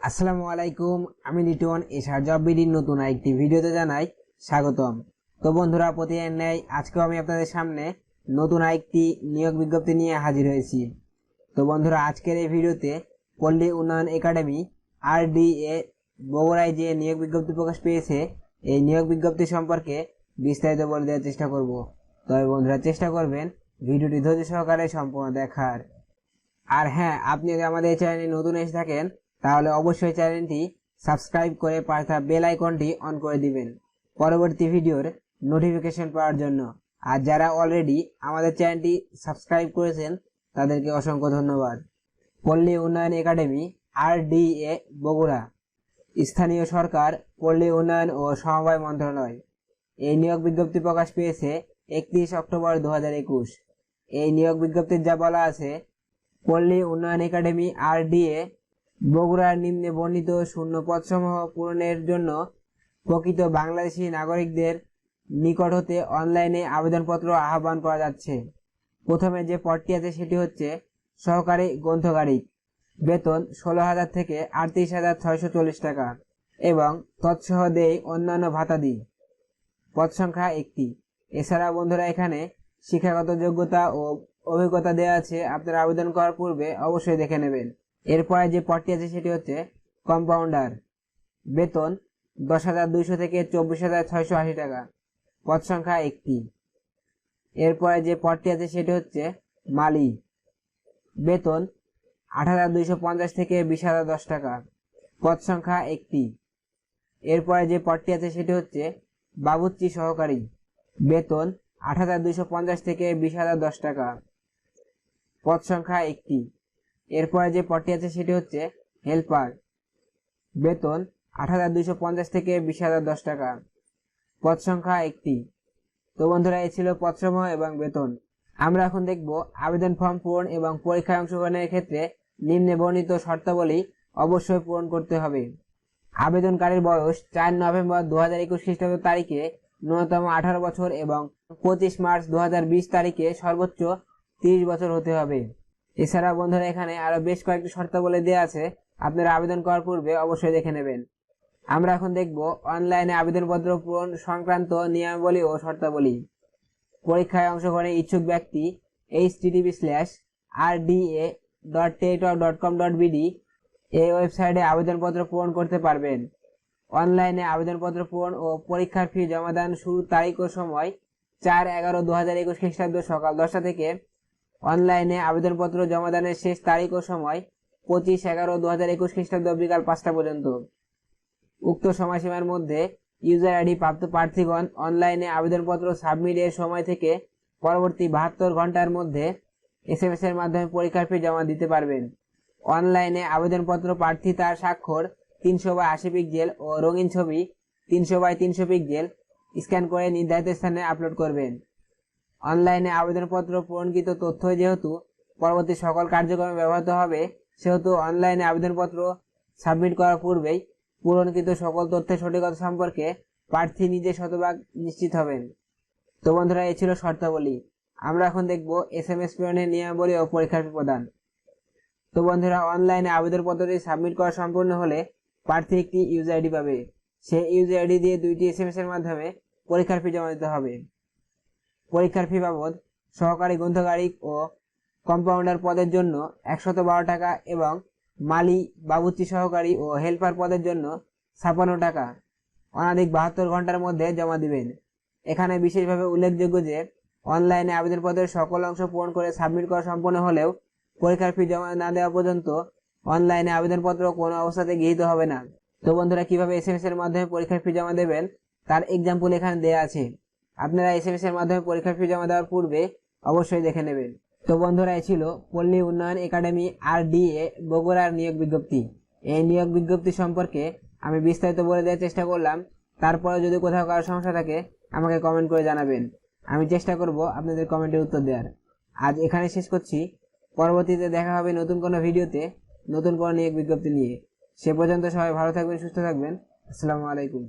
আসসালামু আলাইকুম, আমি লিটন এশার জব বিডির নতুন একটি ভিডিওতে জানাই স্বাগতম। তো বন্ধুরা, প্রতিদিন ন্যায় আজকেও আমি আপনাদের সামনে নতুন একটি নিয়োগ বিজ্ঞপ্তি নিয়ে হাজির হয়েছি। তো বন্ধুরা, আজকের এই ভিডিওতে পল্লী উন্নয়ন একাডেমি আর ডি এ বগুড়ায় যে নিয়োগ বিজ্ঞপ্তি প্রকাশ পেয়েছে, এই নিয়োগ বিজ্ঞপ্তি সম্পর্কে বিস্তারিত বলে দেওয়ার চেষ্টা করব। তবে বন্ধুরা, চেষ্টা করবেন ভিডিওটি ধৈর্য সহকারে সম্পূর্ণ দেখার। আর হ্যাঁ আপনি যদি আমাদের চ্যানেলে নতুন এসে থাকেন তাহলে অবশ্যই চ্যানেলটি সাবস্ক্রাইব করে পাশে বেল আইকনটি অন করে দিবেন। পরবর্তী ভিডিওর নোটিফিকেশন পাওয়ার জন্য। আর যারা অলরেডি আমাদের চ্যানেলটি সাবস্ক্রাইব করেছেন, তাদেরকে অসংখ্য ধন্যবাদ। পল্লী উন্নয়ন একাডেমি আর এ বগুড়া। স্থানীয় সরকার, পল্লী উন্নয়ন ও সমবায় মন্ত্রণালয়। এই নিয়োগ বিজ্ঞপ্তি প্রকাশ পেয়েছে একত্রিশ অক্টোবর দু হাজার একুশ। এই নিয়োগ বিজ্ঞপ্তির যা বলা আছে, পল্লী উন্নয়ন একাডেমি আর এ বগুড়ার নিম্নে বর্ণিত শূন্য পদসমূহ পূরণের জন্য প্রকৃত বাংলাদেশি নাগরিকদের নিকট হতে অনলাইনে আবেদনপত্র আহ্বান করা যাচ্ছে। প্রথমে যে পদটি আছে সেটি হচ্ছে সহকারী গ্রন্থকারিক বেতন ষোলো হাজার থেকে আটত্রিশ হাজার ছয়শো চল্লিশ টাকা এবং তৎসহ দেয় অন্যান্য ভাতাদি পদ সংখ্যা একটি। এছাড়া বন্ধুরা এখানে শিক্ষাগত যোগ্যতা ও অভিজ্ঞতা দেওয়া আছে। আপনারা আবেদন করার পূর্বে অবশ্যই দেখে নেবেন। এরপরে যে পদটি আছে সেটি হচ্ছে কম্পাউন্ডার বেতন দশ হাজার দুইশো থেকে চব্বিশ হাজার ছয়শো আশি টাকা। পদ সংখ্যা একটি। এরপরে যে পদটি আছে সেটি হচ্ছে মালি। বেতন আট হাজার দুইশো পঞ্চাশ থেকে বিশ হাজার দশ টাকা। পদ সংখ্যা একটি। এরপরে যে পদটি আছে সেটি হচ্ছে বাবুচ্চি সহকারী। বেতন আট হাজার দুইশো পঞ্চাশ থেকে বিশ হাজার দশ টাকা। পদ সংখ্যা একটি। এরপরে যে পদটি আছে সেটি হচ্ছে হেল্পার। বেতন আট হাজার দুইশো পঞ্চাশ থেকে বিশ হাজার দশ টাকা। পদ সংখ্যা একটি। তো বন্ধুরা, এই ছিল পদসমূহ এবং বেতন। আমরা এখন দেখব আবেদন ফর্ম পূরণ এবং পরীক্ষায় অংশগ্রহণের ক্ষেত্রে নিম্নে বর্ণিত শর্তাবলী অবশ্যই পূরণ করতে হবে। আবেদনকারীর বয়স চার নভেম্বর দু হাজার একুশ খ্রিস্টাব্দ তারিখে ন্যূনতম আঠারো বছর এবং পঁচিশ মার্চ দু হাজার বিশ তারিখে সর্বোচ্চ তিরিশ বছর হতে হবে। এছাড়া বন্ধুরা এখানে আরও বেশ কয়েকটি শর্তাবলী দেওয়া আছে। আপনারা আবেদন করার পূর্বে অবশ্যই দেখে নেবেন। আমরা এখন দেখব অনলাইনে আবেদনপত্র পূরণ সংক্রান্ত নিয়মাবলী ও শর্তাবলী। পরীক্ষায় অংশগ্রহণের ইচ্ছুক ব্যক্তি http slash R DA dot teletalk dot com dot BD এই ওয়েবসাইটে আবেদনপত্র পূরণ করতে পারবেন। অনলাইনে আবেদনপত্র পূরণ ও পরীক্ষার ফি জমা জমাদান শুরুর তারিখ ও সময় চার এগারো দু হাজার একুশ খ্রিস্টাব্দ সকাল দশটা থেকে অনলাইনে আবেদনপত্র জমাদানের শেষ তারিখ ও সময় পঁচিশ এগারো দু হাজার একুশ খ্রিস্টাব্দ বিকাল পাঁচটা পর্যন্ত। উক্ত সময়সীমার মধ্যে ইউজার আইডি প্রাপ্ত প্রার্থীগণ অনলাইনে আবেদনপত্র সাবমিটের সময় থেকে পরবর্তী বাহাত্তর ঘণ্টার মধ্যে এস এম এস এর মাধ্যমে পরীক্ষার ফি জমা দিতে পারবেন। অনলাইনে আবেদনপত্র প্রার্থী তার স্বাক্ষর তিনশো বাই আশি পিক্সেল ও রঙিন ছবি তিনশো বাই তিনশো পিক্সেল স্ক্যান করে নির্ধারিত স্থানে আপলোড করবেন। অনলাইনে আবেদনপত্র পূরণকৃত তথ্য যেহেতু পরবর্তী সকল কার্যক্রমে ব্যবহৃত হবে, সেহেতু অনলাইনে আবেদনপত্র সাবমিট করার পূর্বেই পূরণকৃত সকল তথ্যের সঠিকতা সম্পর্কে প্রার্থী নিজে শতভাগ নিশ্চিত হবেন। তো বন্ধুরা এই ছিল শর্তাবলী। আমরা এখন দেখব এস এম এস প্রেরণের নিয়মাবলী ও পরীক্ষার প্রদান তো বন্ধুরা, অনলাইনে আবেদনপত্রটি সাবমিট করা সম্পূর্ণ হলে প্রার্থী একটি ইউজার আইডি পাবে। সেই ইউজার আইডি দিয়ে দুইটি এস এম এস এর মাধ্যমে পরীক্ষার ফি জমা দিতে হবে। পরীক্ষার ফি বাবদ সহকারী গ্রন্থকারিক ও কম্পাউন্ডার পদের জন্য একশত বারো টাকা এবং মালি বাবুচি সহকারী ও হেল্পার পদের জন্য ছাপান্ন টাকা। অনাধিক বাহাত্তর ঘণ্টার মধ্যে জমা দিবেন। এখানে বিশেষভাবে উল্লেখযোগ্য যে, অনলাইনে আবেদনপত্রের সকল অংশ পূরণ করে সাবমিট করা সম্পন্ন হলেও পরীক্ষার ফি জমা না দেওয়া পর্যন্ত অনলাইনে আবেদনপত্র কোনো অবস্থাতে গৃহীত হবে না। তো বন্ধুরা, কীভাবে এস এর মাধ্যমে পরীক্ষার ফি জমা দেবেন? তার এক্সাম্পল এখানে দেওয়া আছে। আপনারা এস এম এর মাধ্যমে পরীক্ষার ফি জমা দেওয়ার পূর্বে অবশ্যই দেখে নেবেন। তো বন্ধুরা, এই ছিল পল্লী উন্নয়ন একাডেমি আর ডি এ বগুড়ার নিয়োগ বিজ্ঞপ্তি। এই নিয়োগ বিজ্ঞপ্তি সম্পর্কে আমি বিস্তারিত বলে দেওয়ার চেষ্টা করলাম। তারপরে যদি কোথাও কারও সমস্যা থাকে, আমাকে কমেন্ট করে জানাবেন। আমি চেষ্টা করব আপনাদের কমেন্টের উত্তর দেওয়ার। আজ এখানে শেষ করছি। পরবর্তীতে দেখা হবে নতুন কোনো ভিডিওতে নতুন কোনো নিয়োগ বিজ্ঞপ্তি নিয়ে। সে পর্যন্ত সবাই ভালো থাকবেন, সুস্থ থাকবেন। আসসালামু আলাইকুম।